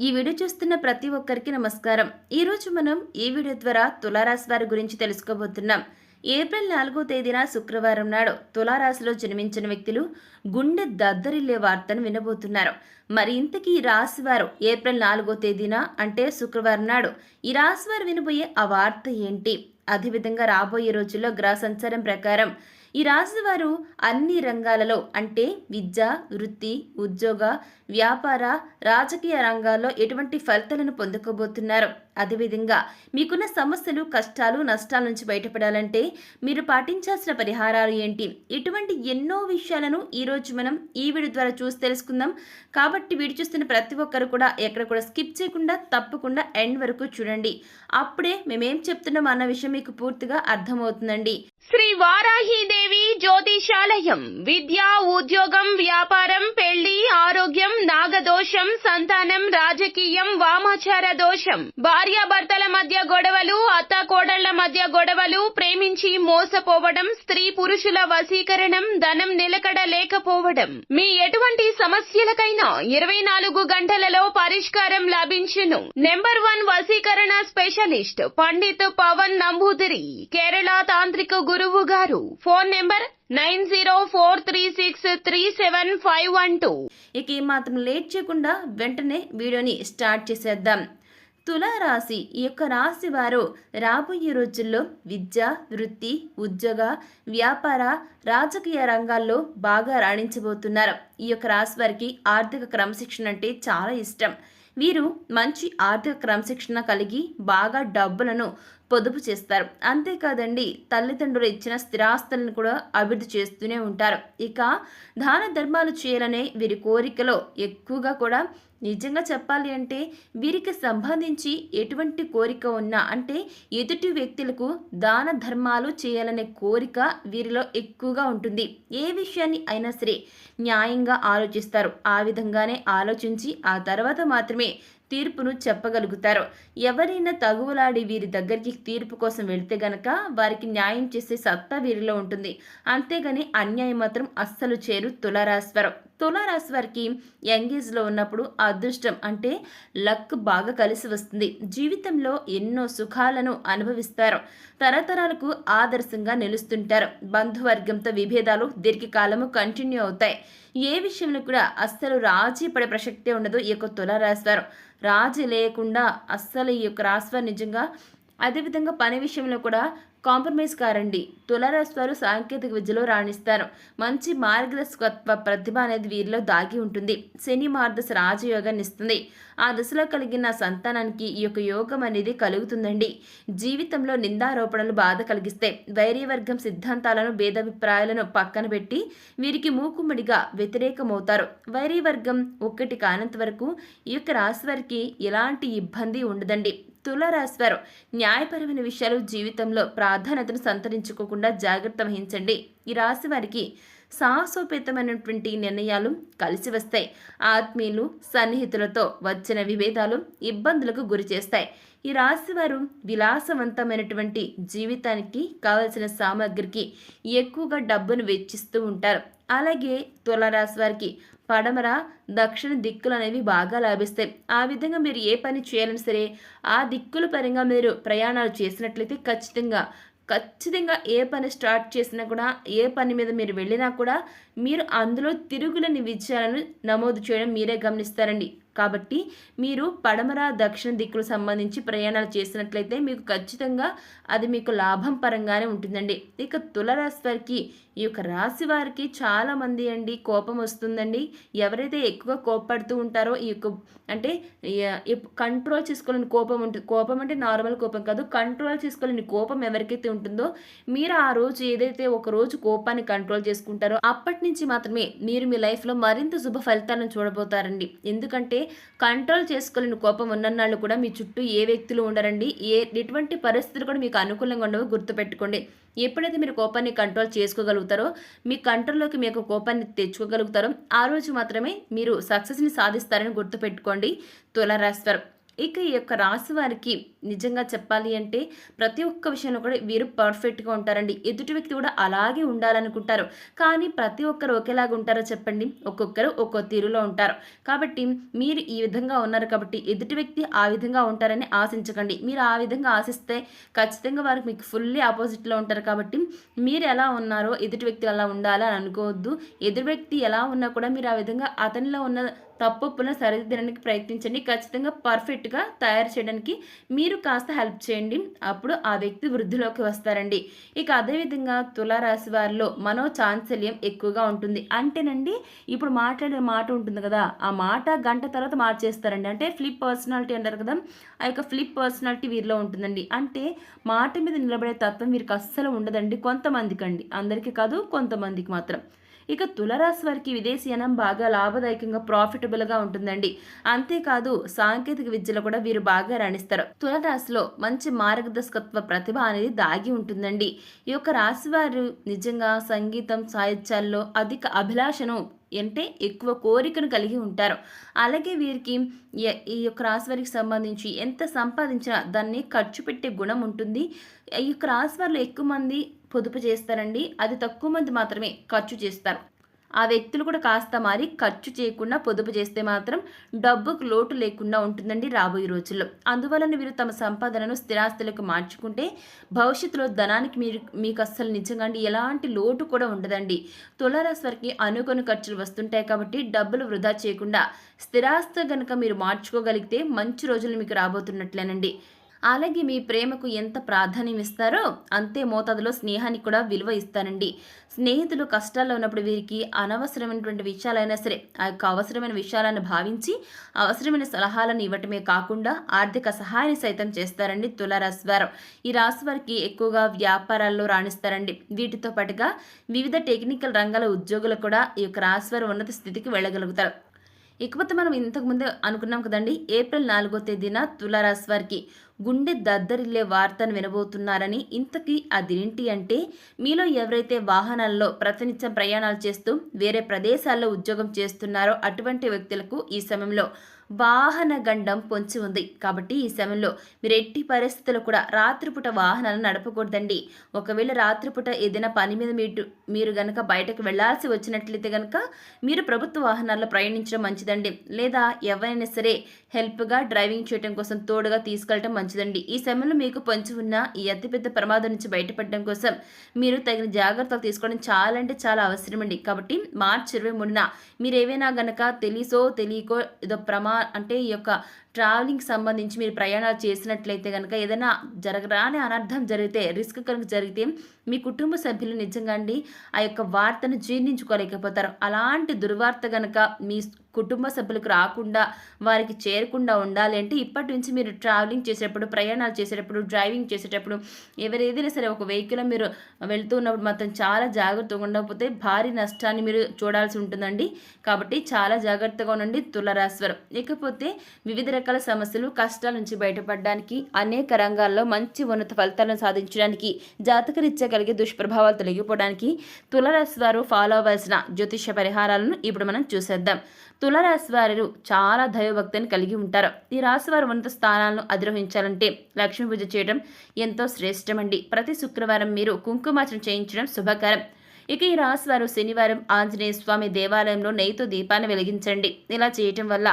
ఈ వీడియో చూస్తున్న ప్రతి ఒక్కరికి నమస్కారం. ఈరోజు మనం ఈ వీడియో ద్వారా తులారాశి వారి గురించి తెలుసుకోబోతున్నాం. ఏప్రిల్ నాలుగో తేదీన శుక్రవారం నాడు తులారాశిలో జన్మించిన వ్యక్తులు గుండె దద్దరిల్లే వార్తను వినబోతున్నారు. మరి ఇంతకీ ఈ రాశి వారు ఏప్రిల్ నాలుగో తేదీన అంటే శుక్రవారం నాడు ఈ రాశి వారు వినబోయే ఆ వార్త ఏంటి? అదేవిధంగా రాబోయే రోజుల్లో గ్రహ సంచారం ప్రకారం ఈ రాశివారు అన్ని రంగాలలో అంటే విద్య వృత్తి ఉద్యోగ వ్యాపార రాజకీయ రంగాల్లో ఎటువంటి ఫలితాలను పొందుకోబోతున్నారు అదేవిధంగా మీకున్న సమస్యలు కష్టాలు నష్టాల నుంచి బయటపడాలంటే మీరు పాటించాల్సిన పరిహారాలు ఏంటి? ఇటువంటి ఎన్నో విషయాలను ఈరోజు మనం ఈ వీడియో ద్వారా చూసి తెలుసుకుందాం. కాబట్టి వీడియో చూస్తున్న ప్రతి ఒక్కరు కూడా ఎక్కడ కూడా స్కిప్ చేయకుండా తప్పకుండా ఎండ్ వరకు చూడండి. అప్పుడే మేమేం చెప్తున్నాం అన్న విషయం మీకు పూర్తిగా అర్థమవుతుందండి. శ్రీ వారాహీదేవి జ్యోతిషాలయం విద్య ఉద్యోగం వ్యాపారం పెళ్ళి ఆరోగ్యం దోషం సంతానం రాజకీయం వామాచార దోషం. భార్యాభర్తల మధ్య గొడవలు అత్త కోడళ్ళ మధ్య గొడవలు ప్రేమించి మోసపోవడం స్త్రీ పురుషుల వశీకరణం ధనం నిలకడ లేకపోవడం. మీ ఎటువంటి సమస్యలకైనా ఇరవై నాలుగు గంటలలో పరిష్కారం లభించును. నెంబర్ వన్ వశీకరణ స్పెషలిస్ట్ పండిత్ పవన్ నంబూదిరి కేరళ తాంత్రిక గురువు గారు. Phone number nine zero four three six three seven five one two. ఇక ఏమాత్రం లేట్ చేయకుండా వెంటనే వీడియోని స్టార్ట్ చేసేద్దాం. తులారాశి ఈ యొక్క రాశి వారు రాబోయే రోజుల్లో విద్య వృత్తి ఉద్యోగ వ్యాపార రాజకీయ రంగాల్లో బాగా రాణించబోతున్నారు. ఈ యొక్క రాశి వారికి ఆర్థిక క్రమశిక్షణ అంటే చాలా ఇష్టం. వీరు మంచి ఆర్థిక క్రమశిక్షణ కలిగి బాగా డబ్బులను పొదుపు చేస్తారు. అంతేకాదండి తల్లిదండ్రులు ఇచ్చిన స్థిరాస్తులను కూడా అభివృద్ధి చేస్తూనే ఉంటారు. ఇక దాన ధర్మాలు చేయాలనే వీరి కోరికలో ఎక్కువగా కూడా నిజంగా చెప్పాలి అంటే వీరికి సంబంధించి ఎటువంటి కోరిక ఉన్నా అంటే ఎదుటి వ్యక్తులకు దాన ధర్మాలు చేయాలనే కోరిక వీరిలో ఎక్కువగా ఉంటుంది. ఏ విషయాన్ని అయినా సరే న్యాయంగా ఆలోచిస్తారు. ఆ విధంగానే ఆలోచించి ఆ తర్వాత మాత్రమే తీర్పును చెప్పగలుగుతారు. ఎవరైనా తగువలాడి వీరి దగ్గరికి తీర్పు కోసం వెళితే గనక వారికి న్యాయం చేసే సత్తా వీరిలో ఉంటుంది. అంతేగాని అన్యాయం మాత్రం అస్సలు చేరు తులారాశివారు తులారాశి వారికి యంగేజ్లో ఉన్నప్పుడు అదృష్టం అంటే లక్ బాగా కలిసి వస్తుంది. జీవితంలో ఎన్నో సుఖాలను అనుభవిస్తారు. తరతరాలకు ఆదర్శంగా నిలుస్తుంటారు. బంధువర్గంతో విభేదాలు దీర్ఘకాలము కంటిన్యూ అవుతాయి. ఏ విషయంలో కూడా అస్సలు రాజీ పడే ప్రసక్తే ఉండదు ఈ యొక్క తులారాశి వారు. రాజీ లేకుండా అస్సలు ఈ యొక్క రాశి వారు నిజంగా అదేవిధంగా పని విషయంలో కూడా కాంప్రమైజ్ కారండి. తులారాశి వారు సాంకేతిక విద్యలో రాణిస్తారు. మంచి మార్గదర్శకత్వ ప్రతిభ అనేది వీరిలో దాగి ఉంటుంది. శని మార్దశ రాజయోగాన్ని ఇస్తుంది. ఆ దశలో కలిగిన సంతానానికి ఈ యొక్క యోగం అనేది కలుగుతుందండి. జీవితంలో నిందారోపణలు బాధ కలిగిస్తే వైర్యవర్గం సిద్ధాంతాలను భేదాభిప్రాయాలను పక్కన పెట్టి వీరికి మూకుమ్మడిగా వ్యతిరేకమవుతారు. వైర్యవర్గం ఒక్కటి కానంత వరకు ఈ యొక్క రాశి వారికి ఎలాంటి ఇబ్బంది ఉండదండి. తులారాశివారు న్యాయపరమైన విషయాలు జీవితంలో ప్రాధాన్యతను సంతరించుకోకుండా జాగ్రత్త వహించండి. ఈ రాశి వారికి సాహసోపేతమైనటువంటి నిర్ణయాలు కలిసి వస్తాయి. ఆత్మీయులు సన్నిహితులతో వచ్చిన విభేదాలు ఇబ్బందులకు గురి చేస్తాయి. ఈ రాశివారు విలాసవంతమైనటువంటి జీవితానికి కావలసిన సామాగ్రికి ఎక్కువగా డబ్బును వెచ్చిస్తూ ఉంటారు. అలాగే తులరాశి వారికి పడమర దక్షిణ దిక్కులు అనేవి బాగా లాభిస్తాయి. ఆ విధంగా మీరు ఏ పని చేయాలని సరే ఆ దిక్కుల పరంగా మీరు ప్రయాణాలు చేసినట్లయితే ఖచ్చితంగా ఖచ్చితంగా ఏ పని స్టార్ట్ చేసినా కూడా ఏ పని మీద మీరు వెళ్ళినా కూడా మీరు అందులో తిరుగులని విజయాలను నమోదు చేయడం మీరే గమనిస్తారండి. కాబట్టి మీరు పడమర దక్షిణ దిక్కులు సంబంధించి ప్రయాణాలు చేసినట్లయితే మీకు ఖచ్చితంగా అది మీకు లాభం పరంగానే ఉంటుందండి. ఇక తులరాశి వారికి ఈ యొక్క రాశి వారికి చాలామంది అండి కోపం వస్తుందండి. ఎవరైతే ఎక్కువ కోపడుతూ ఉంటారో ఈ యొక్క అంటే కంట్రోల్ చేసుకోలేని కోపం ఉంటుంది కోపం అంటే నార్మల్ కోపం కాదు. కంట్రోల్ చేసుకోలేని కోపం ఎవరికైతే ఉంటుందో మీరు ఆ రోజు ఏదైతే ఒక రోజు కోపాన్ని కంట్రోల్ చేసుకుంటారో అప్పటి నుంచి మాత్రమే మీరు మీ లైఫ్లో మరింత శుభ ఫలితాలను చూడబోతారండి. ఎందుకంటే కంట్రోల్ చేసుకోలేని కోపం ఉన్నన్నాళ్ళు కూడా మీ చుట్టూ ఏ వ్యక్తులు ఉండరండి. ఏ ఎటువంటి పరిస్థితులు కూడా మీకు అనుకూలంగా ఉండవో. గుర్తుపెట్టుకోండి. ఎప్పుడైతే మీరు కోపాన్ని కంట్రోల్ చేసుకోగలుగుతారో మీ కంట్రోల్లోకి మీకు కోపాన్ని తెచ్చుకోగలుగుతారో ఆ రోజు మాత్రమే మీరు సక్సెస్ని సాధిస్తారని గుర్తుపెట్టుకోండి. తులారాశివారు ఇక ఈ యొక్క రాశి వారికి నిజంగా చెప్పాలి అంటే ప్రతి ఒక్క విషయంలో కూడా వీరు పర్ఫెక్ట్గా ఉంటారండి. ఎదుటి వ్యక్తి కూడా అలాగే ఉండాలనుకుంటారు. కానీ ప్రతి ఒక్కరు ఒకేలాగా ఉంటారో చెప్పండి? ఒక్కొక్కరు ఒక్కో తీరులో ఉంటారు. కాబట్టి మీరు ఈ విధంగా ఉన్నారు కాబట్టి ఎదుటి వ్యక్తి ఆ విధంగా ఉంటారని ఆశించకండి. మీరు ఆ విధంగా ఆశిస్తే ఖచ్చితంగా వారికి మీకు ఫుల్లీ ఆపోజిట్లో ఉంటారు కాబట్టి మీరు ఎలా ఉన్నారో ఎదుటి వ్యక్తి అలా ఉండాలి అని అనుకోవద్దు. ఎదుటి వ్యక్తి ఎలా ఉన్నా కూడా మీరు ఆ విధంగా అతనిలో ఉన్న తప్పున సరిదిద్దడానికి ప్రయత్నించండి. ఖచ్చితంగా పర్ఫెక్ట్గా తయారు చేయడానికి మీరు కాస్త హెల్ప్ చేయండి. అప్పుడు ఆ వ్యక్తి వృద్ధిలోకి వస్తారండి. ఇక అదేవిధంగా తులారాశి వారిలో మనో చాంచల్యం ఎక్కువగా ఉంటుంది. అంటేనండి ఇప్పుడు మాట్లాడే మాట ఉంటుంది కదా ఆ మాట గంట తర్వాత మార్చేస్తారండి. అంటే ఫ్లిప్ పర్సనాలిటీ అంటారు కదా ఆ యొక్క ఫ్లిప్ పర్సనాలిటీ వీరిలో ఉంటుందండి. అంటే మాట మీద నిలబడే తత్వం వీరికి అస్సలు ఉండదండి. కొంతమందికి అండి అందరికీ కాదు కొంతమందికి మాత్రం. ఇక తులరాశి వారికి విదేశీయానం బాగా లాభదాయకంగా ప్రాఫిటబుల్గా ఉంటుందండి. అంతేకాదు సాంకేతిక విద్యలో కూడా వీరు బాగా రాణిస్తారు. తులరాశిలో మంచి మార్గదర్శకత్వ ప్రతిభ అనేది దాగి ఉంటుందండి. ఈ యొక్క రాశి వారు నిజంగా సంగీతం సాహిత్యాల్లో అధిక అభిలాషను అంటే ఎక్కువ కోరికను కలిగి ఉంటారు. అలాగే వీరికి ఈ యొక్క రాశి వారికి సంబంధించి ఎంత సంపాదించినా దాన్ని ఖర్చు పెట్టే గుణం ఉంటుంది. ఈ యొక్క రాశి వారిలో ఎక్కువ మంది పొదుపు చేస్తారండి. అది తక్కువ మంది మాత్రమే ఖర్చు చేస్తారు. ఆ వ్యక్తులు కూడా కాస్త మారి ఖర్చు చేయకుండా పొదుపు చేస్తే మాత్రం డబ్బుకు లోటు లేకుండా ఉంటుందండి రాబోయే రోజుల్లో. అందువలన వీరు తమ సంపాదనను స్థిరాస్తులకు మార్చుకుంటే భవిష్యత్తులో ధనానికి మీరు మీకు అస్సలు నిజంగా అండి ఎలాంటి లోటు కూడా ఉండదండి. తులారాశి వారికి అనుకోని ఖర్చులు వస్తుంటాయి కాబట్టి డబ్బులు వృధా చేయకుండా స్థిరాస్తి కనుక మీరు మార్చుకోగలిగితే మంచి రోజులు మీకు రాబోతున్నట్లేనండి. అలాగే మీ ప్రేమకు ఎంత ప్రాధాన్యం ఇస్తారో అంతే మోతాదులో స్నేహానికి కూడా విలువ ఇస్తానండి స్నేహితులు కష్టాల్లో ఉన్నప్పుడు వీరికి అనవసరమైనటువంటి విషయాలైనా సరే ఆ యొక్క అవసరమైన విషయాలను భావించి అవసరమైన సలహాలను ఇవ్వటమే కాకుండా ఆర్థిక సహాయాన్ని సైతం చేస్తారండి తులారాశి వారు. ఈ రాశి వారికి ఎక్కువగా వ్యాపారాల్లో రాణిస్తారండి. వీటితో పాటుగా వివిధ టెక్నికల్ రంగాల ఉద్యోగులు కూడా ఈ యొక్క రాశి వారు ఉన్నత స్థితికి వెళ్ళగలుగుతారు. ఇకపోతే మనం ఇంతకుముందు అనుకున్నాం కదండి ఏప్రిల్ నాలుగో తేదీన తులారాశి వారికి గుండె దద్దరిల్లే వార్తను వినబోతున్నారని ఇంతకీ అదేంటి అంటే మీలో ఎవరైతే వాహనాల్లో ప్రతినిత్యం ప్రయాణాలు చేస్తూ వేరే ప్రదేశాల్లో ఉద్యోగం చేస్తున్నారో అటువంటి వ్యక్తులకు ఈ సమయంలో వాహన గండం పొంచి ఉంది. కాబట్టి ఈ సమయంలో మీరు ఎట్టి పరిస్థితుల్లో కూడా రాత్రిపూట వాహనాలను నడపకూడదండి. ఒకవేళ రాత్రిపూట ఏదైనా పని మీద మీరు మీరు గనక బయటకు వెళ్ళాల్సి వచ్చినట్లయితే గనక మీరు ప్రభుత్వ వాహనాల్లో ప్రయాణించడం మంచిదండి. లేదా ఎవరైనా సరే హెల్ప్గా డ్రైవింగ్ చేయడం కోసం తోడుగా తీసుకెళ్ళటం మంచిదండి. ఈ సమయంలో మీకు పొంచి ఉన్న ఈ అతిపెద్ద ప్రమాదం నుంచి బయటపడడం కోసం మీరు తగిన జాగ్రత్తలు తీసుకోవడం చాలా అంటే చాలా అవసరమండి. కాబట్టి మార్చి ఇరవై మూడున మీరు ఏవైనా గనక తెలిసో తెలియకో ఏదో ప్రమాదం అంటే ఈ యొక్క ట్రావెలింగ్ సంబంధించి మీరు ప్రయాణాలు చేసినట్లయితే కనుక ఏదైనా జరగరాని అనర్థం జరిగితే రిస్క్ కనుక జరిగితే మీ కుటుంబ సభ్యులు నిజంగా అండి ఆ యొక్క వార్తను జీర్ణించుకోలేకపోతారు. అలాంటి దుర్వార్త కనుక మీ కుటుంబ సభ్యులకు రాకుండా వారికి చేరకుండా ఉండాలి అంటే ఇప్పటి నుంచి మీరు ట్రావెలింగ్ చేసేటప్పుడు ప్రయాణాలు చేసేటప్పుడు డ్రైవింగ్ చేసేటప్పుడు ఎవరేదైనా సరే ఒక వెహికల్ మీరు వెళ్తూ ఉన్నప్పుడు మాత్రం చాలా జాగ్రత్తగా ఉండకపోతే భారీ నష్టాన్ని మీరు చూడాల్సి ఉంటుందండి. కాబట్టి చాలా జాగ్రత్తగా ఉండండి తులరాశ్వరం ఇకపోతే వివిధ రకాల సమస్యలు కష్టాల నుంచి బయటపడడానికి అనేక రంగాల్లో మంచి ఉన్నత ఫలితాలను సాధించడానికి జాతకరీత్యా కలిగే దుష్ప్రభావాలు తొలగిపోవడానికి తులరాశి వారు ఫాలో అవ్వాల్సిన జ్యోతిష పరిహారాలను ఇప్పుడు మనం చూసేద్దాం. తులరాశి వారు చాలా దైవభక్తిని కలిగి ఉంటారు. ఈ రాశి వారు ఉన్నత స్థానాలను అధిరోహించాలంటే లక్ష్మీ పూజ చేయడం ఎంతో శ్రేష్టమండి. ప్రతి శుక్రవారం మీరు కుంకుమార్చన చేయించడం శుభకరం. ఇక ఈ రాశి వారు శనివారం ఆంజనేయ స్వామి దేవాలయంలో నెయ్యితో దీపాన్ని వెలిగించండి. ఇలా చేయటం వల్ల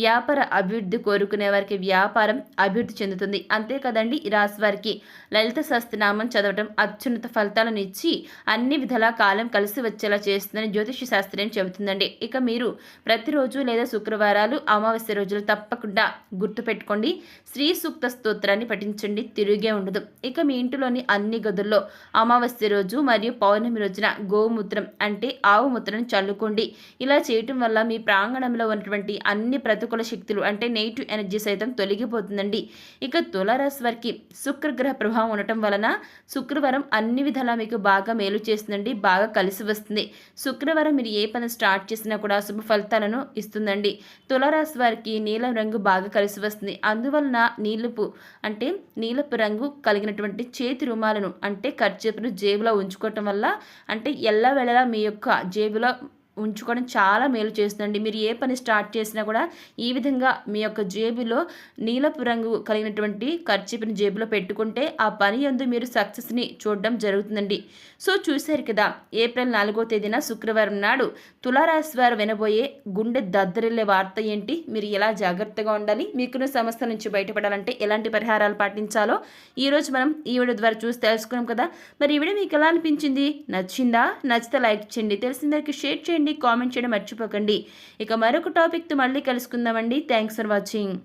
వ్యాపార అభివృద్ధి కోరుకునే వారికి వ్యాపారం అభివృద్ధి చెందుతుంది. అంతే కదండి ఈ రాశి వారికి లలిత శాస్త్రనామం చదవటం అత్యున్నత ఫలితాలను ఇచ్చి అన్ని విధాల కాలం కలిసి వచ్చేలా చేస్తుందని జ్యోతిష శాస్త్రం చెబుతుందండి. ఇక మీరు ప్రతిరోజు లేదా శుక్రవారాలు అమావాస్య రోజులు తప్పకుండా గుర్తుపెట్టుకోండి శ్రీ సూక్త స్తోత్రాన్ని పఠించండి తిరిగే ఉండదు. ఇక మీ ఇంటిలోని అన్ని గదుల్లో అమావాస్య రోజు మరియు పౌర్ణమి రోజున గోమూత్రం అంటే ఆవు మూత్రం చల్లుకోండి. ఇలా చేయటం వల్ల మీ ప్రాంగణంలో ఉన్నటువంటి అన్ని ప్రతికూల శక్తులు అంటే నెగిటివ్ ఎనర్జీ సైతం తొలగిపోతుందండి. ఇక తులారాశి వారికి శుక్రగ్రహ ప్రభావం ఉండటం వలన శుక్రవారం అన్ని విధాలా మీకు బాగా మేలు చేస్తుందండి బాగా కలిసి వస్తుంది. శుక్రవారం మీరు ఏ పని స్టార్ట్ చేసినా కూడా శుభ ఫలితాలను ఇస్తుందండి. తులారాశి వారికి నీలం రంగు బాగా కలిసి వస్తుంది. అందువలన నీలుపు అంటే నీలపు రంగు కలిగినటువంటి చేతి రుమాలను అంటే ఖర్చును జేబులో ఉంచుకోవటం వల్ల అంటే ఎల్లవేళలా మీ యొక్క జేబులో ఉంచుకోవడం చాలా మేలు చేస్తుందండి. మీరు ఏ పని స్టార్ట్ చేసినా కూడా ఈ విధంగా మీ యొక్క జేబులో నీలపు రంగు కలిగినటువంటి ఖర్చుని జేబులో పెట్టుకుంటే ఆ పని ఎందు మీరు సక్సెస్ని చూడడం జరుగుతుందండి. సో చూశారు కదా ఏప్రిల్ నాలుగో తేదీన శుక్రవారం నాడు తులారాశి వారు వినబోయే గుండె దద్దరిల్లే వార్త ఏంటి? మీరు ఎలా జాగ్రత్తగా ఉండాలి? మీకున్న సమస్య నుంచి బయటపడాలంటే ఎలాంటి పరిహారాలు పాటించాలో ఈరోజు మనం ఈ వీడియో ద్వారా చూసి తెలుసుకున్నాం కదా. మరి ఈ వీడియో మీకు ఎలా అనిపించింది? నచ్చిందా? నచ్చితే లైక్ చేయండి. తెలిసిందరికి షేర్ చేయండి. చేయండి కామెంట్ చేయడం మర్చిపోకండి. ఇక మరొక టాపిక్తో మళ్ళీ కలుసుకుందామండి. Thanks for watching.